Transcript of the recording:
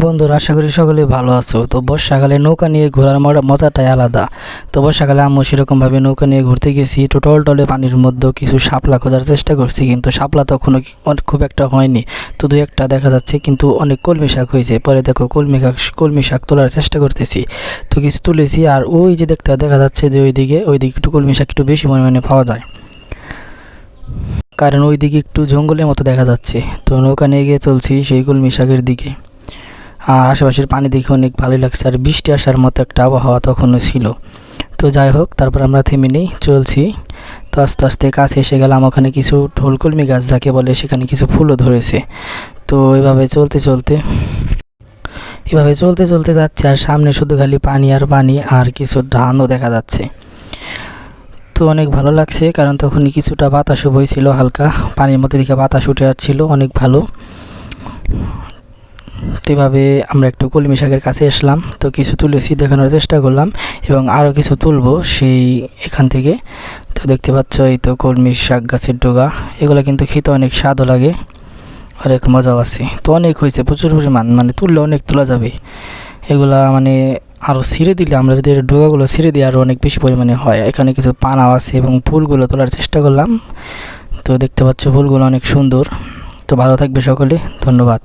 বন্ধুরা, আশা করি সকলে ভালো আছো। তো বর্ষাকালে নৌকা নিয়ে ঘোরার মজাটাই আলাদা। তো বর্ষাকালে আম্মু সেরকমভাবে নৌকা নিয়ে ঘুরতে গেছি। তো টলটলে পানির মধ্যে কিছু শাপলা খোঁজার চেষ্টা করছি, কিন্তু শাপলা তখনও খুব একটা হয়নি। তো দু একটা দেখা যাচ্ছে, কিন্তু অনেক কলমি শাক হয়েছে। পরে দেখো, কলমি শাক কলমি শাক তোলার চেষ্টা করতেছি। তো কিছু তুলেছি, আর ওই যে দেখতে দেখা যাচ্ছে যে ওইদিকে ওইদিকে একটু কলমি শাক একটু বেশি পরিমাণে পাওয়া যায়। কারণ ওইদিকে একটু জঙ্গলের মতো দেখা যাচ্ছে। তো নৌকা নিয়ে গিয়ে চলছি সেই কলমি শাকের দিকে। আর আশেপাশের পানি দেখে অনেক ভালোই লাগছে। আর বৃষ্টি আসার মতো একটা আবহাওয়া তখনও ছিল। তো যাই হোক, তারপর আমরা থেমে নেই, চলছি। তো আস্তে আস্তে কাছে এসে গেলাম, ওখানে কিছু ঢোলকলমি গাছ যাকে বলে, সেখানে কিছু ফুলও ধরেছে। তো এভাবে চলতে চলতে, এভাবে চলতে চলতে যাচ্ছে, আর সামনে শুধু খালি পানি আর পানি, আর কিছু ধানও দেখা যাচ্ছে। তো অনেক ভালো লাগছে, কারণ তখন কিছুটা বাতাসও বইছিল হালকা। পানির মধ্যে দিকে বাতাস উঠে যাচ্ছিল অনেক ভালো। তো এভাবে আমরা একটু কলমি শাকের কাছে আসলাম, তো কিছু তুলেছি দেখানোর চেষ্টা করলাম এবং আরও কিছু তুলবো সেই এখান থেকে। তো দেখতে পাচ্ছ, এই তো কলমি শাক গাছের ডোগা, এগুলো কিন্তু খেতে অনেক স্বাদও লাগে, অনেক মজাও আছে। তো অনেক হয়েছে, প্রচুর পরিমাণ মানে তুললে অনেক তোলা যাবে। এগুলা মানে আরও ছিঁড়ে দিলে, আমরা যদি ডোগাগুলো ছিঁড়ে দিই আরও অনেক বেশি পরিমাণে হয়। এখানে কিছু পানাও আছে এবং ফুলগুলো তোলার চেষ্টা করলাম। তো দেখতে পাচ্ছ, ফুলগুলো অনেক সুন্দর। তো ভালো থাকবে সকলে, ধন্যবাদ।